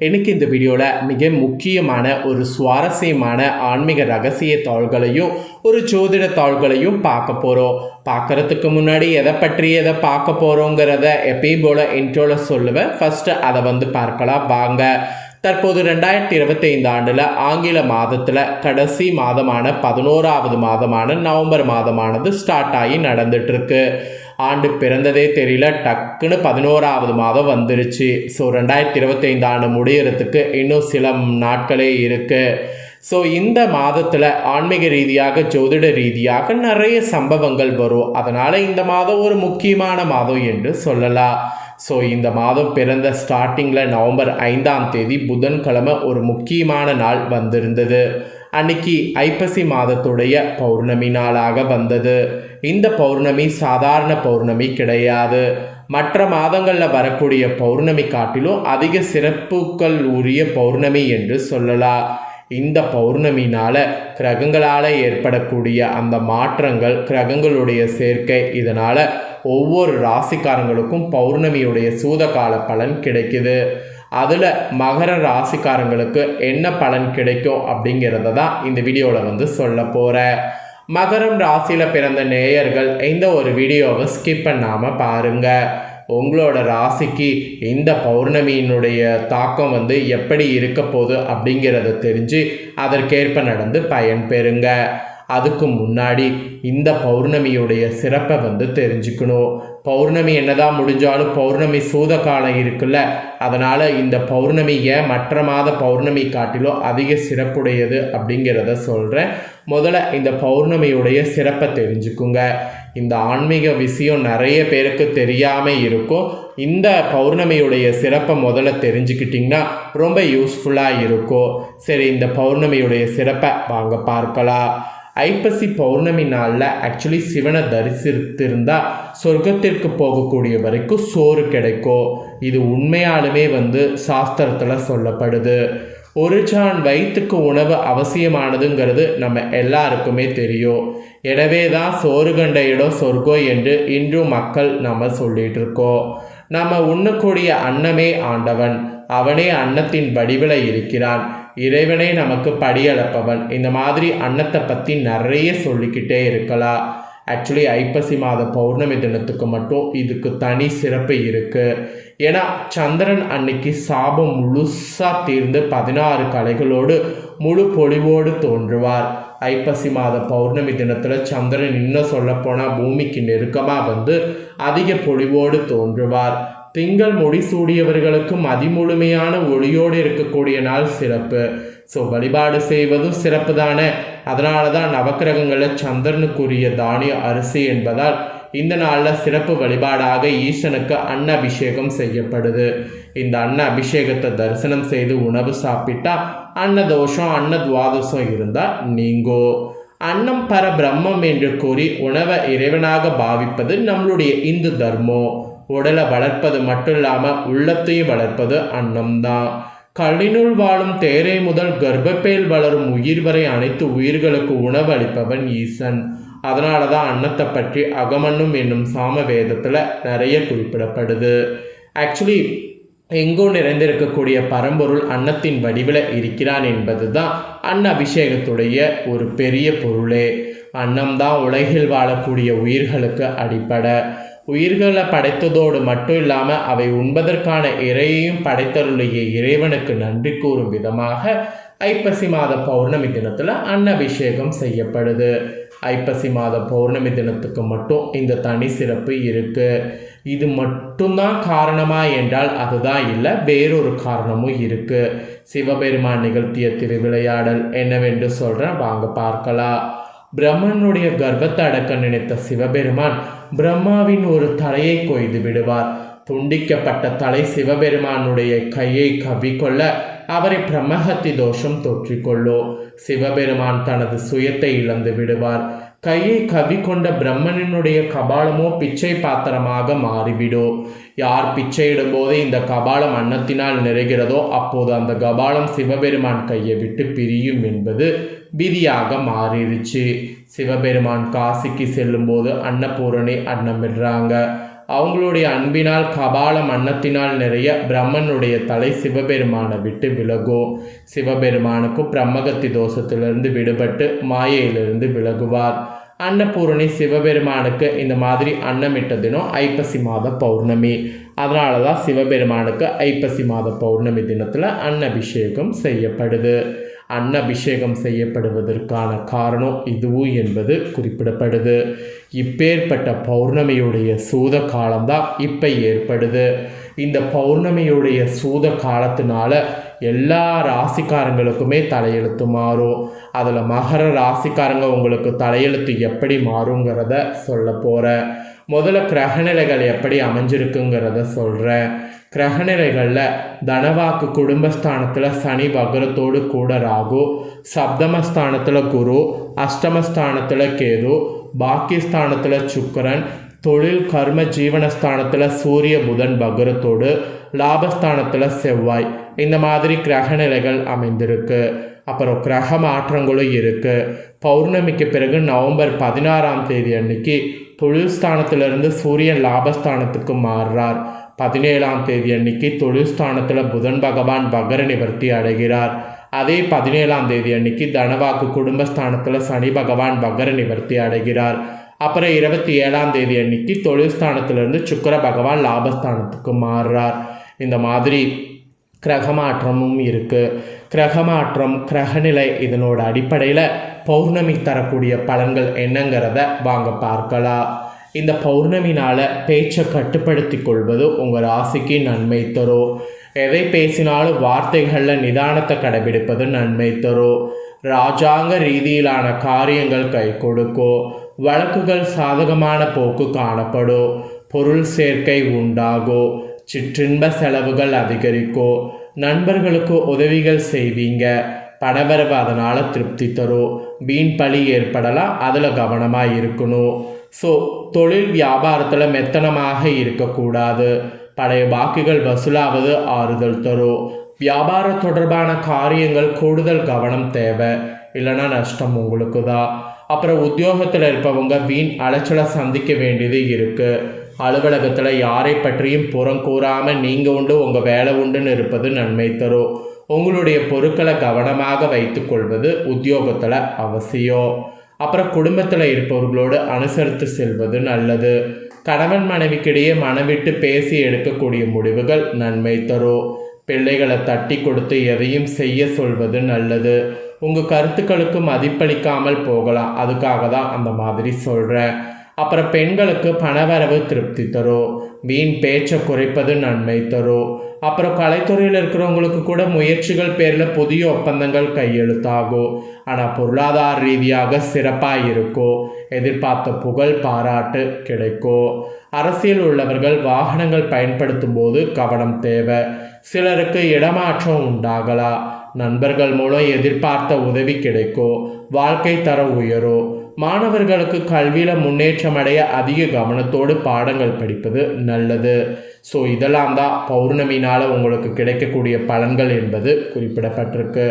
எனக்கு இந்த வீடியோவில் மிக முக்கியமான ஒரு சுவாரஸ்யமான ஆன்மீக ரகசிய தாள்களையும் ஒரு ஜோதிட தாள்களையும் பார்க்க போகிறோம் பார்க்கறதுக்கு முன்னாடி எதை பற்றி எதை பார்க்க போகிறோங்கிறத எப்பயும் போல் இன்ட்ரோவில் சொல்லுவேன். ஃபஸ்ட்டு அதை வந்து பார்க்கலாம். வாங்க. தற்போது ரெண்டாயிரத்தி இருபத்தைந்து ஆண்டில் ஆங்கில மாதத்தில் கடைசி மாதமான பதினோராவது மாதமான நவம்பர் மாதமானது ஸ்டார்ட் ஆகி நடந்துட்டுருக்கு. ஆண்டு பிறந்ததே தெரியல டக்குன்னு பதினோராவது மாதம் வந்துருச்சு. ஸோ ரெண்டாயிரத்தி இருபத்தைந்து ஆண்டு முடியறதுக்கு இன்னும் சில நாட்களே இருக்குது ஸோ இந்த மாதத்தில் ஆன்மீக ரீதியாக ஜோதிட ரீதியாக நிறைய சம்பவங்கள் வரும். அதனால் இந்த மாதம் ஒரு முக்கியமான மாதம் என்று சொல்லலாம். ஸோ இந்த மாதம் பிறந்த ஸ்டார்டிங்கில் நவம்பர் ஐந்தாம் தேதி புதன்கிழமை ஒரு முக்கியமான நாள் வந்திருந்தது. அன்னைக்கு ஐப்பசி மாதத்துடைய பௌர்ணமி நாளாக வந்தது. இந்த பௌர்ணமி சாதாரண பௌர்ணமி கிடையாது. மற்ற மாதங்களில் வரக்கூடிய பௌர்ணமி காட்டிலும் அதிக சிறப்புகள் உரிய பௌர்ணமி என்று சொல்லலாம். இந்த பௌர்ணமினால கிரகங்களால் ஏற்படக்கூடிய அந்த மாற்றங்கள் கிரகங்களுடைய சேர்க்கை இதனால் ஒவ்வொரு ராசிக்காரங்களுக்கும் பௌர்ணமியுடைய சூதகால பலன் கிடைக்குது. அதில் மகர ராசிக்காரங்களுக்கு என்ன பலன் கிடைக்கும் அப்படிங்கிறத தான் இந்த வீடியோவில் வந்து சொல்ல போகிறேன் மகரம் ராசியில் பிறந்த நேயர்கள் இந்த ஒரு வீடியோவை ஸ்கிப் பண்ணாமல் பாருங்கள் உங்களோட ராசிக்கு இந்த பௌர்ணமியினுடைய தாக்கம் வந்து எப்படி இருக்க போகுது அப்படிங்கிறத தெரிஞ்சு அதற்கேற்ப நடந்து பயன் பெறுங்க அதுக்கு முன்னாடி இந்த பௌர்ணமியுடைய சிறப்பை வந்து தெரிஞ்சுக்கணும். பௌர்ணமி என்னதான் முடிஞ்சாலும் பௌர்ணமி சூத காலம் இருக்குல்ல அதனால் இந்த பௌர்ணமியை மற்ற மாத பௌர்ணமி காட்டிலும் அதிக சிறப்புடையது அப்படிங்கிறத சொல்கிறேன் முதல்ல இந்த பௌர்ணமியுடைய சிறப்பை தெரிஞ்சுக்குங்க. இந்த ஆன்மீக விஷயம் நிறைய பேருக்கு தெரியாமல் இருக்கும். இந்த பௌர்ணமியுடைய சிறப்பை முதல்ல தெரிஞ்சுக்கிட்டிங்கன்னா ரொம்ப யூஸ்ஃபுல்லாக இருக்கும். சரி இந்த பௌர்ணமியுடைய சிறப்பை வாங்க பார்க்கலாம். ஐப்பசி பௌர்ணமி நாளில் ஆக்சுவலி சிவனை தரிசித்திருந்தால் சொர்க்கத்திற்கு போகக்கூடிய வரைக்கும் சோறு கிடைக்கும். இது உண்மையாலுமே வந்து சாஸ்திரத்தில் சொல்லப்படுது. ஒரு சான் வயிற்றுக்கு உணவு அவசியமானதுங்கிறது நம்ம எல்லாருக்குமே தெரியும். எனவே தான் சோறு கண்ட இடம் சொர்க்கம் என்று இன்றும் மக்கள் நம்ம சொல்லிட்டு இருக்கோம். நம்ம உண்ணக்கூடிய அன்னமே ஆண்டவன். அவனே அன்னத்தின் வடிவில் இருக்கிறான். இறைவனே நமக்கு படியளப்பவன். இந்த மாதிரி அன்னத்தை பற்றி நிறைய சொல்லிக்கிட்டே இருக்கலாம். ஆக்சுவலி ஐப்பசி மாத பௌர்ணமி தினத்துக்கு மட்டும் இதுக்கு தனி சிறப்பு இருக்குது ஏன்னா சந்திரன் அன்னைக்கு சாபம் முழுசாக தீர்ந்து பதினாறு கலைகளோடு முழு பொழிவோடு தோன்றுவார். ஐப்பசி மாத பௌர்ணமி தினத்தில் சந்திரன் இன்னும் சொல்லப்போனால் பூமிக்கு நெருக்கமாக வந்து அதிக பொழிவோடு தோன்றுவார். திங்கள் முடிசூடியவர்களுக்கும் அதிமுழுமையான ஒளியோடு இருக்கக்கூடிய நாள் சிறப்பு. ஸோ வழிபாடு செய்வதும் சிறப்பு தானே அதனால தான் நவக்கிரகங்களில் சந்திரனுக்குரிய தானிய அரிசி என்பதால் இந்த நாளில் சிறப்பு வழிபாடாக ஈசனுக்கு அன்ன அபிஷேகம் செய்யப்படுது. இந்த அன்ன அபிஷேகத்தை தரிசனம் செய்து உணவு சாப்பிட்டா அன்னதோஷம் அன்ன துவாதோஷம் இருந்தால் நீங்கோ. அன்னம் பர பிரம்மம் என்று கூறி உணவை இறைவனாக பாவிப்பது நம்மளுடைய இந்து தர்மம். உடலை வளர்ப்பது மட்டும் இல்லாமல் உள்ளத்தையும் வளர்ப்பது அன்னம்தான். கல்லினுள் வாழும் தேரை முதல் கர்ப்பப்பையில் வளரும் உயிர் வரை அனைத்து உயிர்களுக்கு உணவு அளிப்பவன் ஈசன். அதனால தான் அன்னத்தை பற்றி அகமன்னும் என்னும் சாம வேதத்தில் நிறைய குறிப்பிடப்படுது. ஆக்சுவலி எங்கோ நிறைந்திருக்கக்கூடிய பரம்பொருள் அன்னத்தின் வடிவில் இருக்கிறான் என்பது தான் அன்ன அபிஷேகத்துடைய ஒரு பெரிய பொருளே. அன்னம்தான் உலகில் வாழக்கூடிய உயிர்களுக்கு அடிப்படை. உயிர்களை படைத்ததோடு மட்டும் இல்லாமல் அவை உண்பதற்கான இறையையும் படைத்தருளிய இறைவனுக்கு நன்றி கூறும் விதமாக ஐப்பசி மாத பௌர்ணமி தினத்தில் அன்னபிஷேகம் செய்யப்படுது. ஐப்பசி மாத பௌர்ணமி தினத்துக்கு மட்டும் இந்த தனி சிறப்பு இருக்குது இது மட்டும்தான் காரணமா என்றால் அதுதான் இல்லை வேறொரு காரணமும் இருக்குது சிவபெருமான் நிகழ்த்திய திருவிளையாடல் என்னவென்று சொல்கிறேன் வாங்க பார்க்கலாம். பிரம்மனுடைய கர்ப்பத்தை அடக்க நினைத்த சிவபெருமான் பிரம்மாவின் ஒரு தலையை கொய்து விடுவார். துண்டிக்கப்பட்ட தலை சிவபெருமானுடைய கையை கவ்விக்கொள்ள அவரை பிரம்மஹத்தி தோஷம் தொற்றிக்கொள்ளோ சிவபெருமான் தனது சுயத்தை இழந்து விடுவார். கையை கவி கொண்ட பிரம்மனினுடைய கபாலமோ பிச்சை பாத்திரமாக மாறிவிடும் யார் பிச்சையிடும்போது இந்த கபாலம் அன்னத்தினால் நிறைகிறதோ அப்போது அந்த கபாலம் சிவபெருமான் கையை விட்டு பிரியும் என்பது விதியாக மாறிடுச்சு சிவபெருமான் காசிக்கு செல்லும்போது அன்னபூரணி அன்னமிடுறாங்க. அவங்களுடைய அன்பினால் கபாலம் அன்னத்தினால் நிறைய பிரம்மனுடைய தலை சிவபெருமானை விட்டு விலகும். சிவபெருமானுக்கும் பிரம்மகத்தி தோஷத்திலிருந்து விடுபட்டு மாயையிலிருந்து விலகுவார். அன்னபூரணி சிவபெருமானுக்கு இந்த மாதிரி அன்னமிட்ட தினம் ஐப்பசி மாத பௌர்ணமி. அதனால தான் சிவபெருமானுக்கு ஐப்பசி மாத பௌர்ணமி தினத்தில் அன்னபிஷேகம் செய்யப்படுது. அன்னபிஷேகம் செய்யப்படுவதற்கான காரணம் இதுவும் என்பது குறிப்பிடப்படுது. இப்பேற்பட்ட பௌர்ணமியுடைய சூத காலம்தான் இப்போ ஏற்படுது. இந்த பௌர்ணமியுடைய சூத காலத்தினால எல்லா ராசிக்காரங்களுக்குமே தலையெழுத்து மாறும். அதில் மகர ராசிக்காரங்க உங்களுக்கு தலையெழுத்து எப்படி மாறுங்கிறத சொல்ல போகிறேன் முதல்ல கிரகநிலைகள் எப்படி அமைஞ்சிருக்குங்கிறத சொல்கிறேன் கிரகநிலைகளில் தனவாக்கு குடும்பஸ்தானத்தில் சனி வக்ரத்தோடு கூட ராகு சப்தமஸ்தானத்தில் குரு அஷ்டமஸ்தானத்தில் கேது பாக்கியஸ்தானத்தில் சுக்கரன் தொழில் கர்ம ஜீவனஸ்தானத்தில் சூரிய புதன் பக்ரத்தோடு லாபஸ்தானத்தில் செவ்வாய். இந்த மாதிரி கிரகநிலைகள் அமைந்திருக்கு. அப்புறம் கிரக மாற்றங்களும் இருக்குது பௌர்ணமிக்கு பிறகு நவம்பர் பதினாறாம் தேதி அன்னைக்கு தொழில் ஸ்தானத்திலிருந்து சூரியன் லாபஸ்தானத்துக்கு மாறுறார். பதினேழாம் தேதி அன்னைக்கு தொழில் ஸ்தானத்தில் புதன் பகவான் பகர நிவர்த்தி அடைகிறார். அதே பதினேழாம் தேதி அன்னைக்கு தனவாக்கு குடும்பஸ்தானத்தில் சனி பகவான் பகர நிவர்த்தி அடைகிறார். அப்புறம் இருபத்தி ஏழாம் தேதி அன்னைக்கு தொழில் ஸ்தானத்திலிருந்து சுக்கர பகவான் லாபஸ்தானத்துக்கு மாறுறார். இந்த மாதிரி கிரகமாற்றமும் இருக்குது கிரகமாற்றம் கிரகநிலை இதனோட அடிப்படையில் பௌர்ணமி தரக்கூடிய பலன்கள் என்னங்கிறத வாங்க பார்க்கலாம். இந்த பௌர்ணமினால் பேச்சை கட்டுப்படுத்தி கொள்வது உங்கள் ராசிக்கு நன்மை தரும். எதை பேசினாலும் வார்த்தைகளில் நிதானத்தை கடைபிடிப்பது நன்மை தரும். ராஜாங்க ரீதியிலான காரியங்கள் கை கொடுக்கும். வழக்குகள் சாதகமான போக்கு காணப்படும். பொருள் சேர்க்கை உண்டாகும். சிற்றின்ப செலவுகள் அதிகரிக்கும் நண்பர்களுக்கு உதவிகள் செய்வீங்க. பணவரவு அதனால் திருப்தி தரும் வீண் பழி ஏற்படலாம் அதில் கவனமாக இருக்கணும் ஸோ தொழில் வியாபாரத்தில் மெத்தனமாக இருக்கக்கூடாது. பழைய வாக்குகள் வசூலாவது ஆறுதல் தரும் வியாபார தொடர்பான காரியங்கள் கூடுதல் கவனம் தேவை. இல்லைன்னா நஷ்டம் உங்களுக்கு தான் அப்புறம் உத்தியோகத்தில் இருப்பவங்க வீண் அலைச்சலை சந்திக்க வேண்டியது இருக்குது அலுவலகத்தில் யாரை பற்றியும் புறம் கூறாமல் நீங்கள் உண்டு உங்கள் வேலை உண்டுன்னு இருப்பது நன்மை தரும் உங்களுடைய பொருட்களை கவனமாக வைத்துக்கொள்வது உத்தியோகத்தில் அவசியம் அப்புறம் குடும்பத்தில் இருப்பவர்களோடு அனுசரித்து செல்வது நல்லது. கணவன் மனைவிக்கிடையே மனவிட்டு பேசி எடுக்கக்கூடிய முடிவுகள் நன்மை தரும் பிள்ளைகளை தட்டி கொடுத்து எதையும் செய்ய சொல்வது நல்லது. உங்கள் கருத்துக்களுக்கு மதிப்பளிக்காமல் போகலாம். அதுக்காக தான் அந்த மாதிரி சொல்கிறேன் அப்புறம் பெண்களுக்கு பணவரவு திருப்தி தரும் வீண் பேச்சை குறைப்பது நன்மை தரும் அப்புறம் கலைத்துறையில் இருக்கிறவங்களுக்கு கூட முயற்சிகள் பேரில் புதிய ஒப்பந்தங்கள் கையெழுத்தாகும் ஆனால் பொருளாதார ரீதியாக சிறப்பாக இருக்கும் எதிர்பார்த்த புகழ் பாராட்டு கிடைக்கும் அரசியல் உள்ளவர்கள் வாகனங்கள் பயன்படுத்தும் போது கவனம் தேவை. சிலருக்கு இடமாற்றம் உண்டாகலாம் நண்பர்கள் மூலம் எதிர்பார்த்த உதவி கிடைக்கும் வாழ்க்கை தரம் உயரும் மாணவர்களுக்கு கல்வியில் முன்னேற்றம் அடைய அதிக கவனத்தோடு பாடங்கள் படிப்பது நல்லது. ஸோ இதெல்லாம் தான் பௌர்ணமினால் உங்களுக்கு கிடைக்கக்கூடிய பலன்கள் என்பது குறிப்பிடப்பட்டிருக்கு.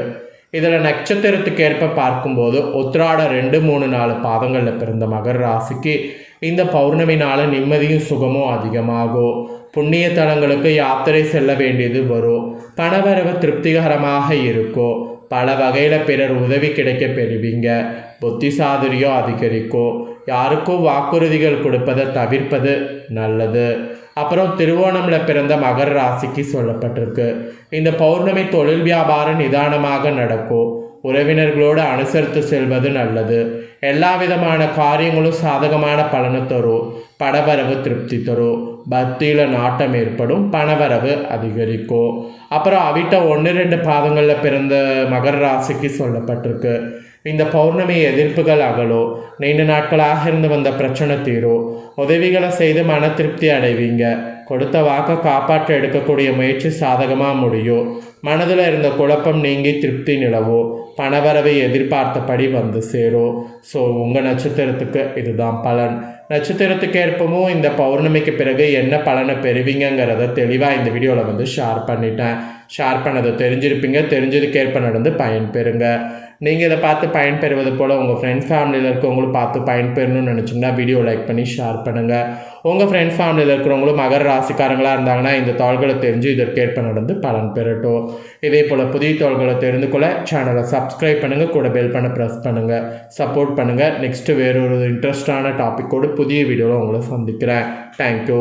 இதில் நட்சத்திரத்துக்கு ஏற்ப பார்க்கும்போது உத்திராட ரெண்டு மூணு நாலு பாதங்களில் பிறந்த மகர் ராசிக்கு இந்த பௌர்ணமினால் நிம்மதியும் சுகமும் அதிகமாகும். புண்ணிய தலங்களுக்கு யாத்திரை செல்ல வேண்டியது வரும். பணவரவு திருப்திகரமாக இருக்கும். பல வகையில் பிறர் உதவி கிடைக்க பெறுவீங்க. புத்தி சாதுரியம் அதிகரிக்கும் யாருக்கும் வாக்குறுதிகள் கொடுப்பதை தவிர்ப்பது நல்லது. அப்புறம் திருவோணமில் பிறந்த மகர ராசிக்கு சொல்லப்பட்டிருக்கு. இந்த பௌர்ணமி தொழில் வியாபாரம் நிதானமாக நடக்கும் உறவினர்களோடு அனுசரித்து செல்வது நல்லது. எல்லா விதமான காரியங்களும் சாதகமான பலனை தரும் படவரவு திருப்தி தரும் பக்தியில் நாட்டம் ஏற்படும் பணவரவு அதிகரிக்கும் அப்புறம் அவிட்ட ஒன்று ரெண்டு பாதங்களில் பிறந்த மகர ராசிக்கு சொல்லப்பட்டிருக்கு. இந்த பௌர்ணமி எதிர்ப்புகள் அகலோ நீண்ட நாட்களாக இருந்து வந்த பிரச்சனை தீரும் உதவிகளை செய்து மன திருப்தி அடைவீங்க. கொடுத்த வாக்கை காப்பாற்ற எடுக்கக்கூடிய முயற்சி சாதகமாக முடியும் மனதில் இருந்த குழப்பம் நீங்கி திருப்தி நிலவும் பணவரவை எதிர்பார்த்தபடி வந்து சேரும் ஸோ உங்கள் நட்சத்திரத்துக்கு இதுதான் பலன். நட்சத்திரத்துக்கு ஏற்பவும் இந்த பௌர்ணமிக்கு பிறகு என்ன பலனை பெறுவீங்கங்கிறத தெளிவாக இந்த வீடியோவில் வந்து ஷேர் பண்ணிட்டேன். ஷேர் பண்ணதை தெரிஞ்சிருப்பீங்க. தெரிஞ்சதுக்கேற்ப நடந்து பயன்பெறுங்க. நீங்கள் இதை பார்த்து பயன்பெறுவது போல் உங்கள் ஃப்ரெண்ட்ஸ் ஃபேமிலியில் இருக்கவங்களும் பார்த்து பயன்பெறணும்னு நினச்சிங்கன்னா வீடியோ லைக் பண்ணி ஷேர் பண்ணுங்கள் உங்கள் ஃப்ரெண்ட்ஸ் ஃபேமிலியில் இருக்கிறவங்களும் மகர ராசிக்காரங்களாக இருந்தாங்கன்னா இந்த தாள்களை தெரிஞ்சு இதற்கேற்ப நடந்து பலன் பெறட்டும். இதே போல் புதிய தாள்களை தெரிந்து கொள்ள சேனலை சப்ஸ்கிரைப் பண்ணுங்கள் கூட பெல் பண்ண ப்ரெஸ் பண்ணுங்கள் சப்போர்ட் பண்ணுங்கள் நெக்ஸ்ட்டு வேறொரு இன்ட்ரெஸ்டான டாப்பிக்கோடு புதிய வீடியோவில் உங்களை சந்திக்கிறேன். தேங்க்யூ